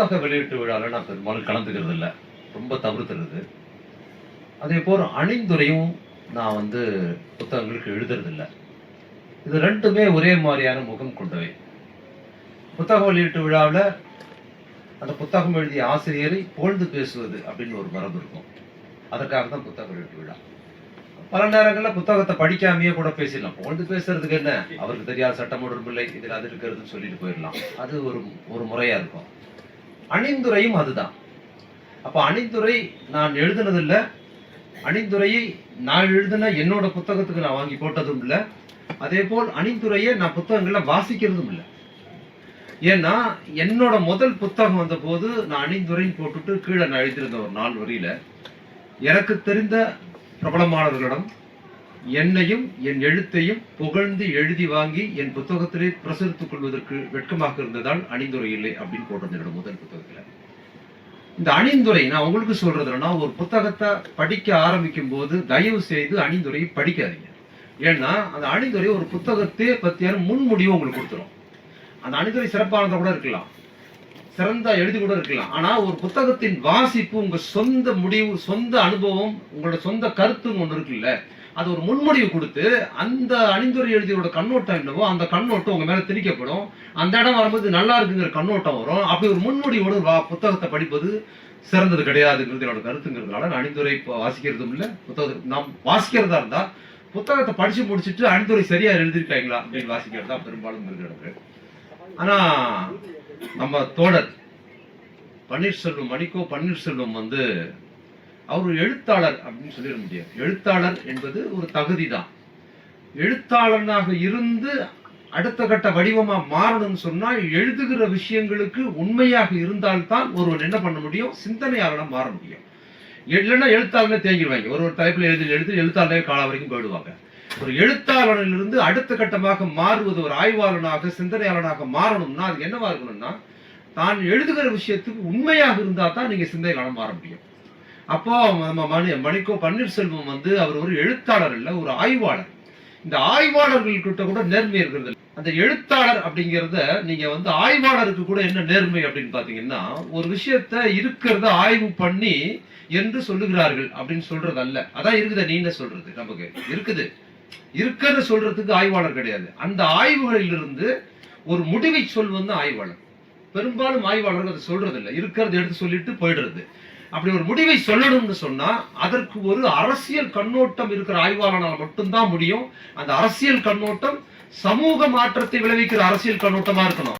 புத்தக வெளியீட்டு விழாவில் நான் பெரும்பாலும் கலந்துக்கிறது இல்லை ரொம்ப தவிர்த்துறது. அதே போல் அணிந்துரையும் நான் வந்து புத்தகங்களுக்கு எழுதுறதில்லை. இது ரெண்டுமே ஒரே மாதிரியான முகம் கொண்டவை. புத்தக வெளியீட்டு விழாவில் அந்த புத்தகம் எழுதிய ஆசிரியரை புகழ்ந்து பேசுவது அப்படின்னு ஒரு மரபு இருக்கும். அதற்காக தான் புத்தக வெளியீட்டு விழா. பல நேரங்களில் புத்தகத்தை படிக்காமையே கூட பேசிடலாம். புகழ்ந்து பேசுறதுக்கு என்ன? அவருக்கு தெரியாத சட்டம் ஒன்றும் இல்லை. இதில் அது இருக்கிறதுன்னு சொல்லிட்டு போயிடலாம். அது ஒரு ஒரு முறையா இருக்கும். அணிந்துரையும் அதுதான். அப்ப அணிந்துரை நான் எழுதுனதில்ல. அணிந்துரையை நான் எழுதின என்னோட புத்தகத்துக்கு நான் வாங்கி போட்டதும் இல்லை. அதே போல் அணிந்துரையை நான் புத்தகங்களை வாசிக்கிறதும் இல்லை. ஏன்னா என்னோட முதல் புத்தகம் வந்த போது நான் அணிந்துரைன்னு போட்டுட்டு கீழே நான் எழுதியிருந்த ஒரு நாள் வரியில எனக்கு தெரிந்த பிரபலமானவர்களிடம் என்னையும் என் எழுத்தையும் புகழ்ந்து எழுதி வாங்கி என் புத்தகத்திலே பிரசுரித்துக் கொள்வதற்கு வெட்கமாக இருந்ததால் அணிந்துரை இல்லை அப்படின்னு போட்டிருந்தேன் என்னோட முதல் புத்தகத்துல. இந்த அணிந்துரை நான் உங்களுக்கு சொல்றது என்னன்னா ஒரு புத்தகத்தை படிக்க ஆரம்பிக்கும் போது தயவு செய்து அணிந்துரையை படிக்காதீங்க. ஏன்னா அந்த அணிந்துரை ஒரு புத்தகத்தை பத்தியான முன்முடிவு உங்களுக்கு கொடுத்துரும். அந்த அணிந்துரை சிறப்பானதாக கூட இருக்கலாம். சிறந்தா எழுதி கூட இருக்கலாம். ஆனா ஒரு புத்தகத்தின் வாசிப்பு உங்க சொந்த முடிவு சொந்த அனுபவம் உங்களோட சொந்த கருத்துன்னு ஒன்று இருக்குல்ல அது ஒரு முன்மொழிவு கொடுத்து அந்த அணிந்துரை எழுதியோட கண்ணோட்டம் என்னவோ அந்த கண்ணோட்டம் உங்க மேல திணிக்கப்படும் அந்த இடம் வரும்போது நல்லா இருக்குங்கிற கண்ணோட்டம் வரும். அப்படி ஒரு முன்மொழியோட வா புத்தகத்தை படிப்பது சிறந்தது கிடையாதுங்கிறது என்னோட கருத்துங்கிறதுனால நான் அணிந்துரை இப்போ வாசிக்கிறதும் இல்லை. புத்தகத்தை நாம் வாசிக்கிறதா இருந்தா புத்தகத்தை படிச்சு முடிச்சுட்டு அணிந்துரை சரியா எழுதியிருக்காங்களா அப்படின்னு வாசிக்கிறது தான் பெரும்பாலும் இருக்கிறது ஆனா நம்ம தோழர் பன்னீர்செல்வம் மணிக்கோ பன்னீர்செல்வம் வந்து அவர் ஒரு எழுத்தாளர் அப்படின்னு சொல்லிட முடியாது. எழுத்தாளர் என்பது ஒரு தகுதி தான் எழுத்தாளனாக இருந்து அடுத்த கட்ட வடிவமாக மாறணும்னு சொன்னால் எழுதுகிற விஷயங்களுக்கு உண்மையாக இருந்தால்தான் ஒருவன் என்ன பண்ண முடியும்? சிந்தனையாளனாக மாற முடியும். இல்லைன்னா எழுத்தாளனே தேங்கிடுவாங்க. ஒரு ஒரு தலைப்பில் எழுதி எழுதி எழுத்தாளனே காலம் வரைக்கும் போயிடுவாங்க. ஒரு எழுத்தாளனிலிருந்து அடுத்த கட்டமாக மாறுவது ஒரு ஆய்வாளனாக சிந்தனையாளனாக மாறணும்னா அது என்னவா இருக்கணும்னா தான் எழுதுகிற விஷயத்துக்கு உண்மையாக இருந்தால் தான் நீங்கள் சிந்தனையாளன் மாற முடியும். அப்போ நம்ம மணி மணிக்கோ பன்னீர்செல்வம் வந்து அவர் ஒரு எழுத்தாளர் இல்ல ஒரு ஆய்வாளர். இந்த ஆய்வாளர்கள் கிட்ட கூட நேர்மை இருக்கிறது அந்த எழுத்தாளர் அப்படிங்கிறத நீங்க வந்து ஆய்வாளருக்கு கூட என்ன நேர்மை அப்படின்னு பாத்தீங்கன்னா ஒரு விஷயத்த இருக்கிறத ஆய்வு பண்ணி என்று சொல்லுகிறார்கள் அப்படின்னு சொல்றது அல்ல அதான் இருக்குதா நீ என்ன சொல்றது நமக்கு. இருக்குது. இருக்கிறத சொல்றதுக்கு ஆய்வாளர் கிடையாது. அந்த ஆய்வுகளிலிருந்து ஒரு முடிவை சொல்வது தான் ஆய்வாளர். பெரும்பாலும் ஆய்வாளர்கள் அதை சொல்றது இல்லை இருக்கிறத எடுத்து சொல்லிட்டு போயிடுறது. அப்படி ஒரு முடிவை சொல்லணும்னு சொன்னா அதற்கு ஒரு அரசியல் கண்ணோட்டம் இருக்கிற ஆய்வாளனால் மட்டும்தான் முடியும். அந்த அரசியல் கண்ணோட்டம் சமூக மாற்றத்தை விளைவிக்கிற அரசியல் கண்ணோட்டமா இருக்கணும்.